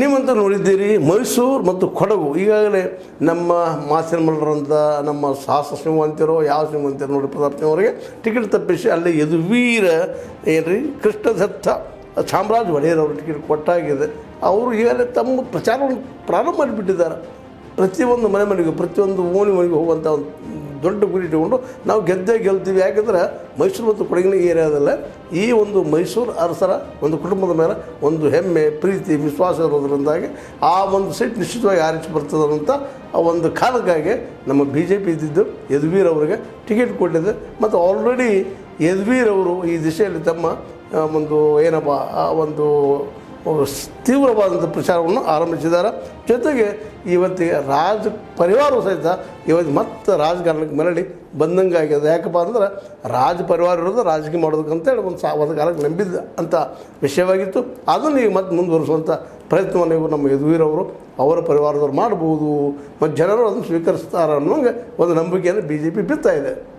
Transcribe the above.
ನೀವಂತ ನೋಡಿದ್ದೀರಿ, ಮೈಸೂರು ಮತ್ತು ಕೊಡಗು. ಈಗಾಗಲೇ ನಮ್ಮ ಮಾಸಿನ ಮಲ್ಲರಂತ ನಮ್ಮ ಸಾಹಸ ಶ್ರೀಮಂತರು ಯಾವ ಶ್ರೀಮಂತರು ನೋಡಿ ಪ್ರತಾಪ್ ಸಿಂಹ ಅವರಿಗೆ ಟಿಕೆಟ್ ತಪ್ಪಿಸಿ ಅಲ್ಲಿ ಯದುವೀರ, ಏನ್ರಿ, ಕೃಷ್ಣದತ್ತ, ಚಾಮರಾಜ ಒಡೆಯರ್ ಅವರು ಟಿಕೆಟ್ ಕೊಟ್ಟಾಗಿದೆ. ಅವರು ಈಗಾಗಲೇ ತಮ್ಮ ಪ್ರಚಾರವನ್ನು ಪ್ರಾರಂಭ ಮಾಡಿಬಿಟ್ಟಿದ್ದಾರೆ. ಪ್ರತಿಯೊಂದು ಮನೆ ಮನೆಗೂ, ಪ್ರತಿಯೊಂದು ಓಣಿ ಮನೆಗೆ ಹೋಗುವಂಥ ಒಂದು ದೊಡ್ಡ ಗುರಿ ಇಟ್ಟುಕೊಂಡು ನಾವು ಗೆದ್ದೇ ಗೆಲ್ತೀವಿ. ಯಾಕಂದ್ರೆ ಮೈಸೂರು ಮತ್ತು ಕೊಡಗಿನ ಏರಿಯಾದಲ್ಲ ಈ ಒಂದು ಮೈಸೂರು ಅರಸರ ಒಂದು ಕುಟುಂಬದ ಮೇಲೆ ಒಂದು ಹೆಮ್ಮೆ, ಪ್ರೀತಿ, ವಿಶ್ವಾಸ ಇರೋದ್ರಿಂದಾಗಿ ಆ ಒಂದು ಸೀಟ್ ನಿಶ್ಚಿತವಾಗಿ ಆರಿಸಿ ಅಂತ ಆ ಒಂದು ಕಾರಣಕ್ಕಾಗಿ ನಮ್ಮ ಬಿ ಜೆ ಪಿ ಇದ್ದಿದ್ದು ಯದುವೀರ್ ಅವರಿಗೆ ಟಿಕೆಟ್ ಕೊಟ್ಟಿದೆ. ಮತ್ತು ಆಲ್ರೆಡಿ ಯದುವೀರ್ ಅವರು ಈ ದಿಶೆಯಲ್ಲಿ ತಮ್ಮ ಒಂದು ಏನಪ್ಪ, ಆ ಒಂದು ತೀವ್ರವಾದಂಥ ಪ್ರಚಾರವನ್ನು ಆರಂಭಿಸಿದ್ದಾರೆ. ಜೊತೆಗೆ ಇವತ್ತಿಗೆ ರಾಜ ಪರಿವಾರವು ಸಹಿತ ಇವತ್ತು ಮತ್ತೆ ರಾಜಕಾರಣಕ್ಕೆ ಮರಳಿ ಬಂದಂಗೆ ಆಗಿದೆ. ಯಾಕಪ್ಪ ಅಂದ್ರೆ ರಾಜ ಪರಿವಾರ ಇರೋದು ರಾಜಕೀಯ ಮಾಡೋದಕ್ಕಂತೇಳಿ ಒಂದು ಸಾ ಒಂದು ಕಾಲಕ್ಕೆ ನಂಬಿದ್ದ ಅಂತ ವಿಷಯವಾಗಿತ್ತು. ಅದನ್ನು ಈಗ ಮತ್ತೆ ಮುಂದುವರಿಸುವಂಥ ಪ್ರಯತ್ನವನ್ನು ಇವರು ನಮ್ಮ ಯದುವೀರವರು ಅವರ ಪರಿವಾರದವ್ರು ಮಾಡ್ಬೋದು ಮತ್ತು ಜನರು ಅದನ್ನು ಸ್ವೀಕರಿಸ್ತಾರೆ ಅನ್ನೋಂಗೆ ಒಂದು ನಂಬಿಕೆಯನ್ನು ಬಿ ಜೆ ಪಿ ಬಿತ್ತಾಯಿದೆ